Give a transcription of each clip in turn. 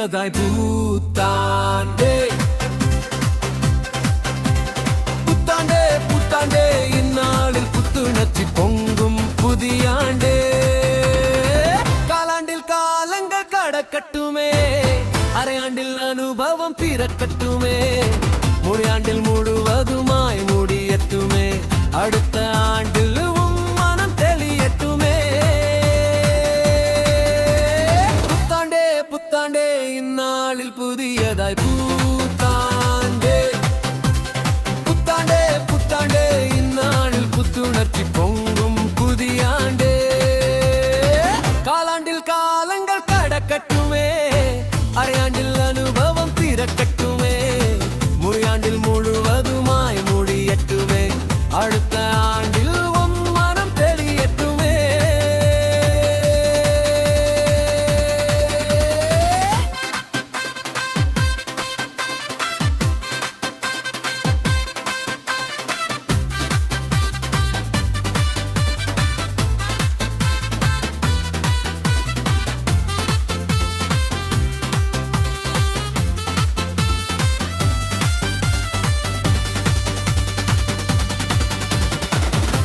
புதியதாய் பூத்தாண்டே புத்தாண்டே புத்தாண்டே இந்நாளில் புத்துணர்ச்சி பொங்கும் புதியாண்டே காலாண்டில் காலங்கள் கடக்கட்டுமே. அரையாண்டில் அனுபவம் பிறக்கட்டுமே. முடியாண்டில் முழுவதுமாய் காலங்கள் அரையாண்டில் அனுபவம் பிறக்கட்டுமே முறையாண்டில் முழுவதுமாய் முடியட்டுமே. அடுத்த ஆண்டு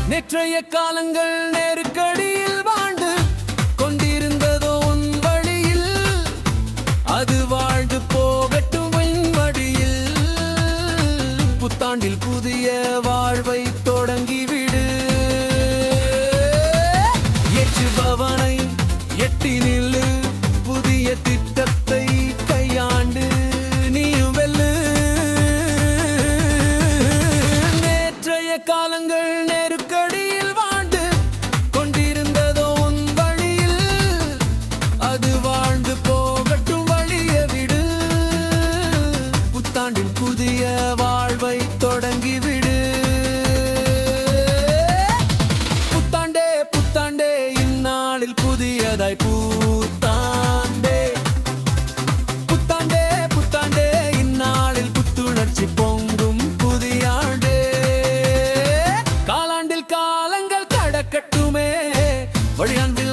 நேற்றைய காலங்கள் நெருக்கடியில் வாழ்ந்து கொண்டிருந்ததோ உன் வழியில். அது வாழ்ந்து போகட்டும் வழியில் புத்தாண்டில் புதிய வாழ்வை வழியாண்டில்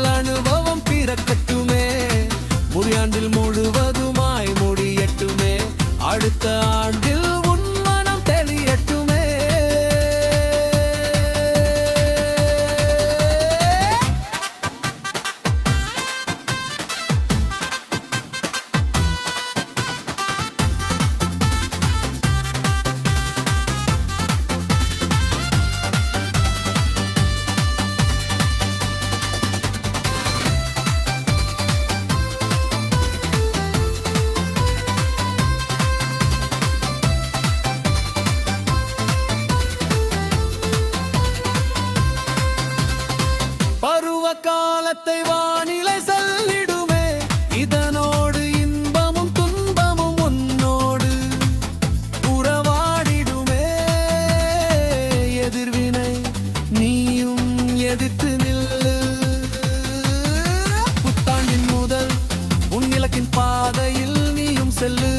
செல்லு.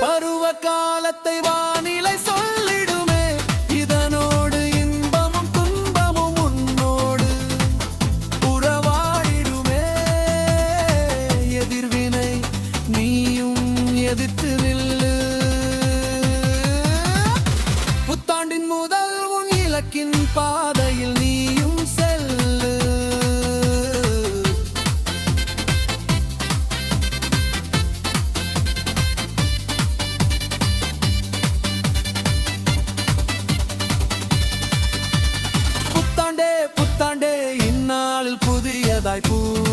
பருவ காலத்தை வானிலை சொல்லிடுமே இதனோடு இன்பமும் துன்பமும் உன்னோடு உறவாயிடுமே எதிர்வினை நீயும் எதிர்த்து நில்லு. புத்தாண்டின் முதல் உன் இலக்கின் பாதையில் நீயும் Jaipur.